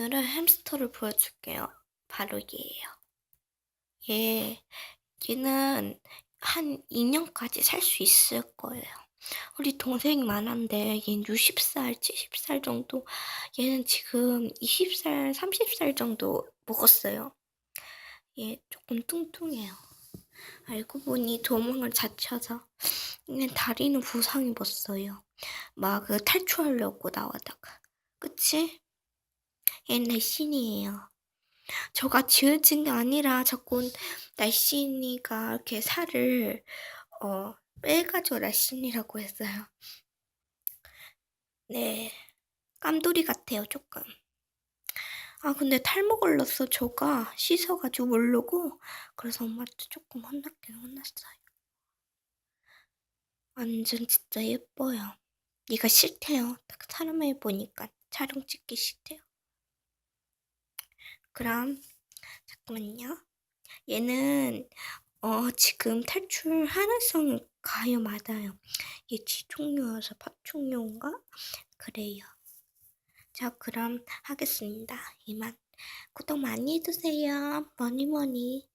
오늘은 햄스터를 보여줄게요. 바로 얘예요. 얘, 얘는 한 2년까지 살 수 있을 거예요. 우리 동생이 많은데 얘는 60살, 70살 정도, 얘는 지금 20살, 30살 정도 먹었어요. 얘 조금 뚱뚱해요. 알고 보니 도망을 자처서 얘는 다리는 부상 입었어요. 막그 탈출하려고 나와다가. 그치? 얘는 날씬이에요. 저가 지어진 게 아니라 자꾸 날씬이가 이렇게 살을 어 빼가지고 날씬이라고 했어요. 네, 깜돌이 같아요 조금. 아 근데 탈모 걸렸어 저가 씻어가지고 모르고 그래서 엄마한테 조금 혼났긴 혼났어요. 완전 진짜 예뻐요. 얘가 싫대요. 딱 사람을 보니까 촬영 찍기 싫대요. 그럼 잠깐만요. 얘는 어 지금 탈출 하나성 가요 맞아요. 얘 지종류여서 파충류인가 그래요. 자 그럼 하겠습니다. 이만 구독 많이 해주세요. 뭐니 뭐니.